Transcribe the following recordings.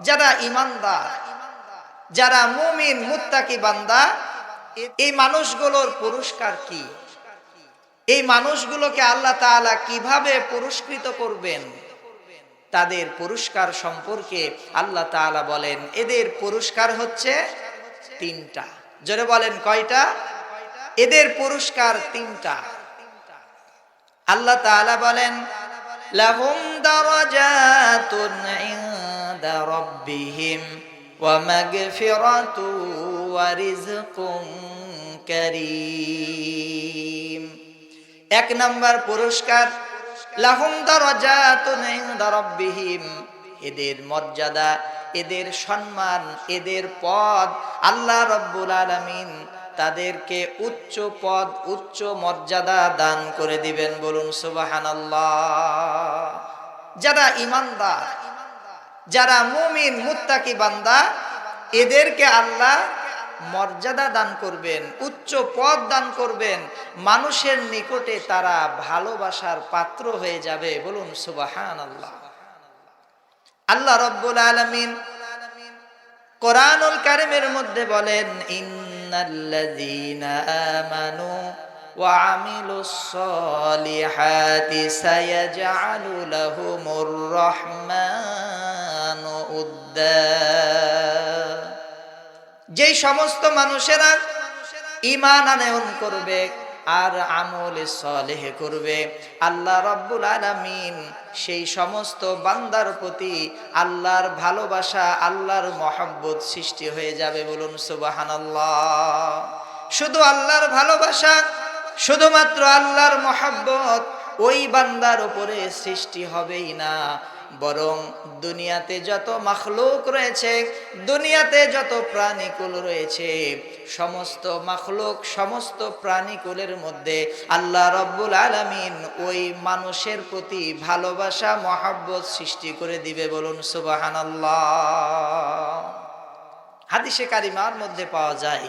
যারা ইমানদার, যারা মুমিন, মুত্তাকি বান্দা, এই মানুষগুলোর পুরস্কার কি? এই মানুষগুলোকে আল্লাহ তাআলা কীভাবে পুরস্কৃত করবেন? তাদের পুরস্কার সম্পর্কে আল্লাহ তাআলা বলেন, এদের পুরস্কার হচ্ছে তিনটা। জোরে বলেন, কয়টা? এদের পুরস্কার তিনটা। আল্লাহ তাআলা বলেন, লাহুম দারাজাতুন রাব্বিহিম ওয়া মাগফিরাতু ওয়া রিজকুন এক নাম্বার পুরস্কার, লাহুম দারাজাতুন ইনদা রাব্বিহিম। এদের মর্যাদা, এদের সম্মান, এদের পদ আল্লাহ রব্বুল আলামিন তাদেরকে উচ্চ পদ, উচ্চ মর্যাদা দান করে দিবেন। বলুন সুবহানাল্লাহ। যারা ইমানদার যারা মুমিন, মুত্তাকি বান্দা, এদেরকে আল্লাহ মর্যাদা দান করবেন, উচ্চ পদ দান করবেন। মানুষের নিকটে তারা ভালোবাসার পাত্র হয়ে যাবে। বলুন সুবাহান আল্লাহ আল্লাহ রব্বুল আলমিন কোরআনুল কারিমের মধ্যে বলেন, ইন্নাল্লাযীনা আমানু ওয়া আমিলুস সায়াজআলু লাহুমুর রহমান। যেই সমস্ত মানুষেরা ইমান আনয়ন করবে আর আমলে সলেহ করবে, আল্লাহ রব্বুল আলামিন সেই সমস্ত বান্দার প্রতি আল্লাহর ভালোবাসা, আল্লাহর মহাব্বত সৃষ্টি হয়ে যাবে বলুন সুবহানাল্লাহ। শুধু আল্লাহর ভালোবাসা, শুধুমাত্র আল্লাহর মহাব্বত ওই বান্দার উপরে সৃষ্টি হবেই না। বরং দুনিয়াতে যত মাখলুক রয়েছে, দুনিয়াতে যত প্রাণীকুল রয়েছে, সমস্ত মাখলুক, সমস্ত প্রাণীকুলের মধ্যে আল্লাহ রব্বুল আলামিন ওই মানুষের প্রতি ভালোবাসা, মহাব্বত সৃষ্টি করে দিবে বলুন সুবহানাল্লাহ। হাদিসে কারিমার মধ্যে পাওয়া যায়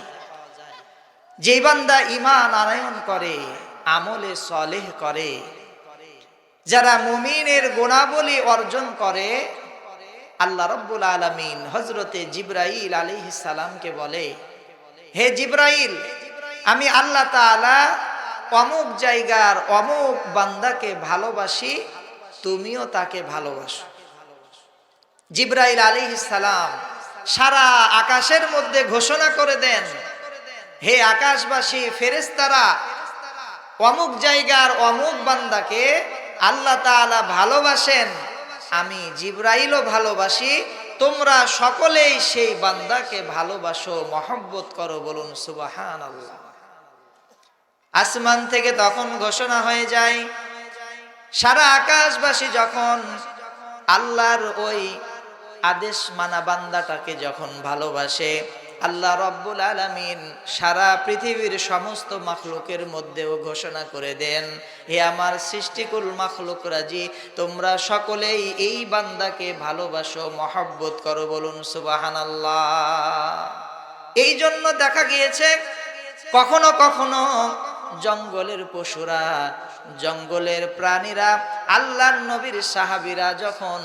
যে বান্দা ইমান আনয়ন করে, আমলে সলেহ করে যারা মুমিনের গুণাবলী অর্জন করে, আল্লাহ রব্বুল আলমিন হজরতে জিব্রাইল আলী সালামকে বলে, হে জিব্রাইল, আমি আল্লাহ তাআলা অমুক জায়গার অমুক বান্দাকে ভালোবাসি, তুমিও তাকে ভালোবাসো। জিব্রাইল আলী সালাম সারা আকাশের মধ্যে ঘোষণা করে দেন, হে আকাশবাসী ফেরেস্তারা অমুক জায়গার অমুক বান্দাকে আল্লাহ তাআলা ভালোবাসেন, আমি জিব্রাইলও ভালোবাসি, তোমরা সকলেই সেই বান্দাকে ভালোবাসো, মহব্বত করো বলুন সুবাহান আল্লাহ আসমান থেকে তখন ঘোষণা হয়ে যায়, সারা আকাশবাসী যখন আল্লাহর ওই আদেশ মানা বান্দাটাকে যখন ভালোবাসে আল্লাহ রব্বুল আলমিন সারা পৃথিবীর সমস্ত মাখলুকের মধ্যেও ঘোষণা করে দেন, হে আমার সৃষ্টিকুল মাখলুক রাজি, তোমরা সকলেই এই বান্দাকে ভালোবাসো, মহব্বত করো বলুন সুবাহান আল্লাহ এই জন্য দেখা গিয়েছে, কখনো কখনো জঙ্গলের পশুরা, জঙ্গলের প্রাণীরা, আল্লাহর নবীর সাহাবিরা যখন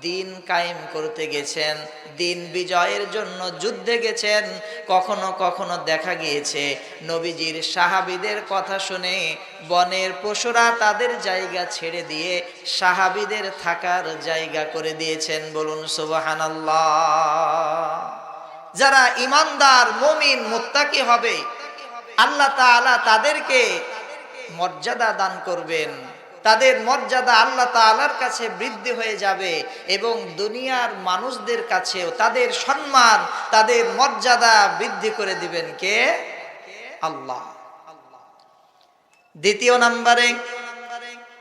দিন কায়েম করতে গেছেন, দিন বিজয়ের জন্য যুদ্ধে গেছেন, কখনো কখনো দেখা গিয়েছে নবীজির সাহাবিদের কথা শুনে বনের পশুরা তাদের জায়গা ছেড়ে দিয়ে সাহাবিদের থাকার জায়গা করে দিয়েছেন। বলুন, সুবহানাল্লাহ। যারা ইমানদার, মমিন, মুত্তাকি হবে আল্লাহ তাআলা তাদেরকে মর্যাদা দান করবেন। তাদের মর্যাদা আল্লাহ তাআলার কাছে বৃদ্ধি হয়ে যাবে এবং দুনিয়ার মানুষদের কাছেও তাদের সম্মান, তাদের মর্যাদা বৃদ্ধি করে দিবেন কে? আল্লাহ। দ্বিতীয় নম্বরে,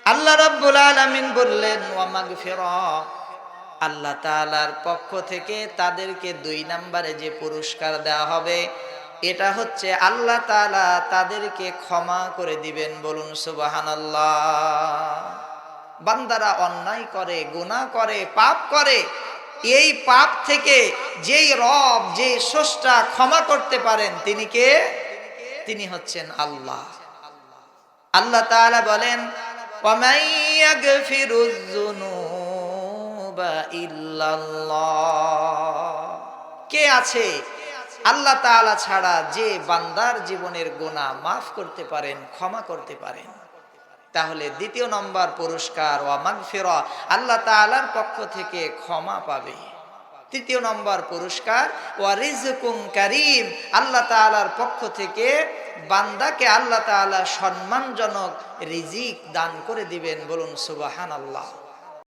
আল্লাহ রাব্বুল আলামিন বললেন আল্লাহ তাআলার পক্ষ থেকে তাদেরকে দুই নম্বরে যে পুরস্কার দেওয়া হবে এটা হচ্ছে আল্লাহ তালা তাদেরকে ক্ষমা করে দিবেন, বলুন সুবাহান বান্দারা অন্যায় করে গুণা করে, পাপ করে, এই পাপ থেকে যেই রব যে সষ্টা ক্ষমা করতে পারেন, তিনি কে? তিনি হচ্ছেন আল্লাহ। আল্লাহ তাআলা বলেন কে আছে আল্লাহ তাআলা ছাড়া যে বান্দার জীবনের গোনা মাফ করতে পারেন, ক্ষমা করতে পারেন। তাহলে দ্বিতীয় নম্বর পুরস্কার, ওয়া মাগফিরা, আল্লাহ তাআলার পক্ষ থেকে ক্ষমা পাবে। তৃতীয় নম্বর পুরস্কার, ওয়া রিজকুম কারীম, আল্লাহ তাআলার পক্ষ থেকে বান্দাকে আল্লাহ তাআলা সম্মানজনক রিজিক দান করে দিবেন। বলুন সুবহানাল্লাহ।